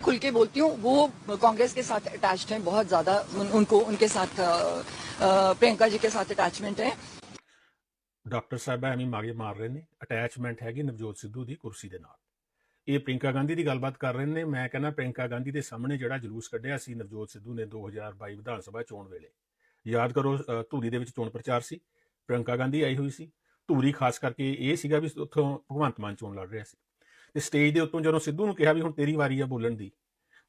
खुल के बोलती हूँ वो कांग्रेस के साथ अटैच्ड हैं बहुत ज्यादा उन, उनको उनके साथ अ, अ, प्रियंका जी के साथ अटैचमेंट है ਡਾਕਟਰ ਸਾਹਿਬ ਐਵੇਂ ਮਾਗੇ ਮਾਰ ਰਹੇ ਨੇ ਅਟੈਚਮੈਂਟ ਹੈਗੀ ਨਵਜੋਤ ਸਿੱਧੂ ਦੀ ਕੁਰਸੀ ਦੇ ਨਾਲ ਇਹ ਪ੍ਰਿੰਕਾ ਗਾਂਧੀ ਦੀ ਗੱਲਬਾਤ ਕਰ ਰਹੇ ਨੇ ਮੈਂ ਕਹਿੰਦਾ ਪ੍ਰਿੰਕਾ ਗਾਂਧੀ ਦੇ ਸਾਹਮਣੇ ਜਿਹੜਾ ਜਲੂਸ ਕੱਢਿਆ ਸੀ ਨਵਜੋਤ ਸਿੱਧੂ ਨੇ 2022 ਵਿਧਾਨ ਸਭਾ ਚੋਣ ਵੇਲੇ ਯਾਦ ਕਰੋ ਅ, ਧੂਰੀ ਦੇ ਵਿੱਚ ਚੋਣ ਪ੍ਰਚਾਰ ਸੀ ਪ੍ਰਿੰਕਾ ਗਾਂਧੀ ਆਈ ਹੋਈ ਸੀ ਧੂਰੀ ਖਾਸ ਕਰਕੇ ਇਹ ਸੀਗਾ ਵੀ ਉੱਥੋਂ ਭਗਵੰਤ ਮਾਨ ਚੋਣ ਲੜ ਰਿਹਾ ਸੀ ਤੇ ਸਟੇਜ ਦੇ ਉੱਤੋਂ ਜਦੋਂ ਸਿੱਧੂ ਨੂੰ ਕਿਹਾ ਵੀ ਹੁਣ ਤੇਰੀ ਵਾਰੀ ਆ ਬੋਲਣ ਦੀ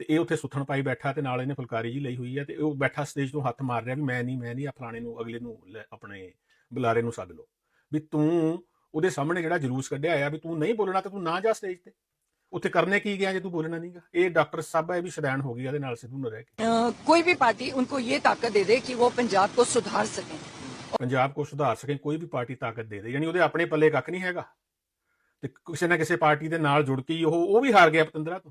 ਤੇ ਇਹ ਉੱਥੇ ਸੁੱਥਣ ਪਾਈ ਬੈਠਾ ਤੇ ਨਾਲ ਇਹਨੇ ਫੁਲਕਾਰੀ ਜੀ ਲਈ ਹੋਈ ਹੈ ਤੇ ਉਹ ਬੈਠਾ ਸਟੇਜ ਤੋਂ ਹੱਥ ਮਾਰ ਰਿਹਾ ਵੀ ਮੈਂ ਨਹੀਂ ਮੈਂ ਨਹੀਂ ਆ ਫਲਾਣੇ ਨੂੰ ਅਗਲੇ ਨੂੰ ਆਪਣੇ ਬੁਲਾਰੇ ਨੂੰ ਸੱਦ ਲਓ। ਵੀ ਤੂੰ ਉਹਦੇ ਸਾਹਮਣੇ ਜਿਹੜਾ ਜਲੂਸ ਕੱਢਿਆ ਆ ਵੀ ਤੂੰ ਨਹੀਂ ਬੋਲਣਾ ਤੇ ਤੂੰ ਨਾ ਜਾ ਸਟੇਜ ਤੇ। ਉੱਥੇ ਕਰਨੇ ਕੀ ਗਿਆ ਜੇ ਤੂੰ ਬੋਲਣਾ ਨਹੀਂਗਾ ਇਹ ਡਾਕਟਰ ਸਾਹਿਬ ਹੈ ਵੀ ਸ਼ਦੈਣ ਹੋ ਗਈ ਇਹਦੇ ਨਾਲ ਸਿੱਧੂ ਨੂੰ ਰਹਿ ਕੇ। ਕੋਈ ਵੀ ਪਾਰਟੀ ਉनको ਇਹ ਤਾਕਤ ਦੇ ਦੇ ਕਿ ਉਹ ਪੰਜਾਬ ਕੋ ਸੁਧਾਰ ਸਕੇ। ਪੰਜਾਬ ਕੋ ਸੁਧਾਰ ਸਕੇ ਕੋਈ ਵੀ ਪਾਰਟੀ ਤਾਕਤ ਦੇ ਦੇ ਯਾਨੀ ਉਹਦੇ ਆਪਣੇ ਪੱਲੇ ਕੱਖ ਨਹੀਂ ਹੈਗਾ। ਤੇ ਕਿਸੇ ਨਾ ਕਿਸੇ ਪਾਰਟੀ ਦੇ ਨਾਲ ਜੁੜ ਕੇ ਉਹ ਉਹ ਵੀ ਹਾਰ ਗਿਆ ਪਤੰਦਰਾ ਤੋਂ।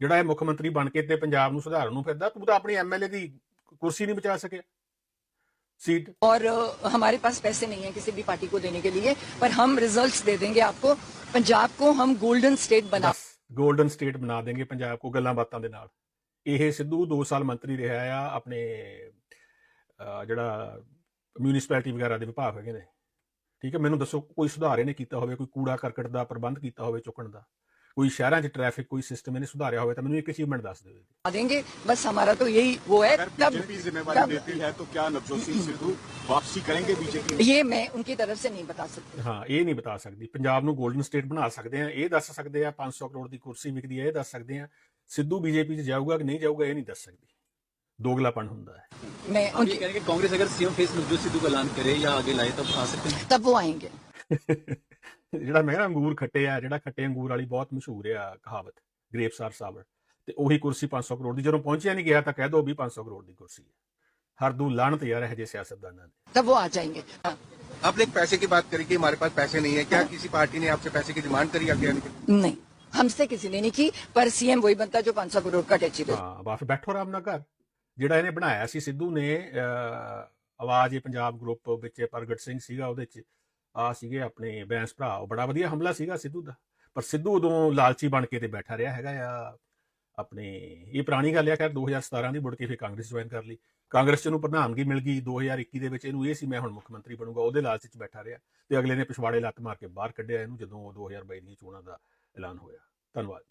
ਜਿਹੜਾ ਇਹ ਮੁੱਖ ਮੰਤਰੀ ਬਣ ਕੇ ਤੇ ਪੰਜਾਬ ਨੂੰ ਸੁਧਾਰਨ ਨੂੰ ਫਿਰਦਾ ਤੂੰ ਤਾਂ ਆਪਣੀ ਐਮਐਲਏ ਦੀ ਕੁਰਸੀ ਨਹੀਂ ਬਚਾ ਸਕਿਆ। सीट और हमारे पास पैसे नहीं है किसी भी पार्टी को देने के लिए पर हम रिजल्ट्स दे देंगे आपको पंजाब को हम गोल्डन स्टेट बना ਗੋਲਡਨ ਸਟੇਟ ਬਣਾ ਦੇਣਗੇ ਪੰਜਾਬ ਕੋ ਗੱਲਾਂ ਬਾਤਾਂ ਦੇ ਨਾਲ। ਇਹ ਸਿੱਧੂ 2 ਸਾਲ ਮੰਤਰੀ ਰਿਹਾ ਆ ਆਪਣੇ ਜਿਹੜਾ ਮਿਊਨਿਸਪੈਲਿਟੀ ਵਗੈਰਾ ਦੇ ਵਿਭਾਗ ਹੈਗੇ ਨੇ। ਠੀਕ ਹੈ ਮੈਨੂੰ ਦੱਸੋ ਕੋਈ ਸੁਧਾਰ ਇਹਨੇ ਕੀਤਾ ਹੋਵੇ ਕੋਈ ਕੂੜਾ ਕਰਕਟ ਦਾ ਪ੍ਰਬੰਧ ਕੀਤਾ ਹੋਵੇ ਚੁੱਕਣ ਦਾ कोई शहर च ट्रैफिक कोई सिस्टम इन्हें सुधारा हुआ तो मैंने एक अचीवमेंट दस दे देंगे बस हमारा तो यही वो है तब जिम्मेवारी देती है तो क्या नवजोत सिद्धू वापसी करेंगे बीजेपी ये मैं उनकी तरफ से नहीं बता सकती हाँ ये नहीं बता सकती पंजाब ਨੂੰ ਗੋਲਡਨ ਸਟੇਟ ਬਣਾ ਸਕਦੇ ਆ ਇਹ ਦੱਸ ਸਕਦੇ ਆ 500 ਕਰੋੜ ਦੀ ਕੁਰਸੀ ਵਿਕਦੀ ਹੈ ਇਹ ਦੱਸ ਸਕਦੇ ਆ ਸਿੱਧੂ ਬੀਜੇਪੀ 'ਚ ਜਾਊਗਾ ਕਿ ਨਹੀਂ ਜਾਊਗਾ ਇਹ ਨਹੀਂ ਦੱਸ ਸਕਦੀ ਦੋਗਲਾਪਨ ਹੁੰਦਾ ਹੈ मैं आप ये उनकी कह रहे हैं कि कांग्रेस अगर सीएम फेस नवजोत सिद्धू का ऐलान करे या आगे लाए तब आ सकते हैं तब वो आएंगे ਜਿਹੜਾ ਮੈਂ ਕਿਹਾ ਅੰਗੂਰ ਖੱਟੇ ਆ ਜਿਹੜਾ ਖੱਟੇ ਅੰਗੂਰ ਵਾਲੀ ਬਹੁਤ ਮਸ਼ਹੂਰ ਆ ਕਹਾਵਤ ਗ੍ਰੇਪਸ ਆਰ ਸਾਵਰ ਤੇ ਉਹੀ ਕੁਰਸੀ 500 ਕਰੋੜ ਦੀ ਜਦੋਂ ਪਹੁੰਚਿਆ ਨਹੀਂ ਗਿਆ ਤਾਂ ਕਹਿ ਦੋ ਵੀ 500 ਕਰੋੜ ਦੀ ਕੁਰਸੀ ਹੈ ਹਰ ਦੂ ਲਾਣਤ ਯਾਰ ਇਹ ਜੇ ਸਿਆਸਤਦਾਨਾਂ ਨੇ तब वो आ जाएंगे हाँ, आपने एक पैसे की बात करी कि हमारे पास पैसे नहीं है क्या किसी पार्टी ने आपसे पैसे की डिमांड करी आगे आने की नहीं हमसे किसी ने नहीं की पर सीएम वही बनता जो 500 करोड़ का टैक्सी दे ਹਾਂ ਬਸ ਬੈਠੋ ਆਰਾਮ ਨਾਲ ਘਰ ਜਿਹੜਾ ਇਹਨੇ ਬਣਾਇਆ ਸੀ ਸਿੱਧੂ ਨੇ ਅਹ, ਆਵਾਜ਼ ਪੰਜਾਬ ਗਰੁੱਪ ਵਿੱਚ ਪ੍ਰਗਟ ਸਿੰਘ ਸੀਗਾ ਉਹਦੇ ਚ। ਆ ਸੀਗੇ ਆਪਣੇ ਬੈਂਸ ਭਰਾ ਉਹ ਬੜਾ ਵਧੀਆ ਹਮਲਾ ਸੀਗਾ ਸਿੱਧੂ ਦਾ। ਪਰ ਸਿੱਧੂ ਉਦੋਂ ਲਾਲਚੀ ਬਣ ਕੇ ਤੇ ਬੈਠਾ ਰਿਹਾ ਹੈਗਾ ਆ ਆਪਣੇ ਇਹ ਪੁਰਾਣੀ ਗੱਲ ਆ ਖੈਰ 2017 ਦੀ ਮੁੜ ਕੇ ਫਿਰ ਕਾਂਗਰਸ ਜੁਆਇਨ ਕਰ ਲਈ। ਕਾਂਗਰਸ ਚ ਨੂੰ ਪ੍ਰਧਾਨਗੀ ਮਿਲ ਗਈ 2021 ਦੇ ਵਿੱਚ ਇਹਨੂੰ ਇਹ ਸੀ ਮੈਂ ਹੁਣ ਮੁੱਖ ਮੰਤਰੀ ਬਣੂਗਾ ਉਹਦੇ ਲਾਲਚ ਚ ਬੈਠਾ ਰਿਹਾ ਤੇ ਅਗਲੇ ਨੇ ਪਿਛਵਾੜੇ ਲੱਤ ਮਾਰ ਕੇ ਬਾਹਰ ਕੱਢਿਆ ਇਹਨੂੰ ਜਦੋਂ 2022 ਦੀਆਂ ਚੋਣਾਂ ਦਾ ਐਲਾਨ ਹੋਇਆ। ਧੰਨਵਾਦ।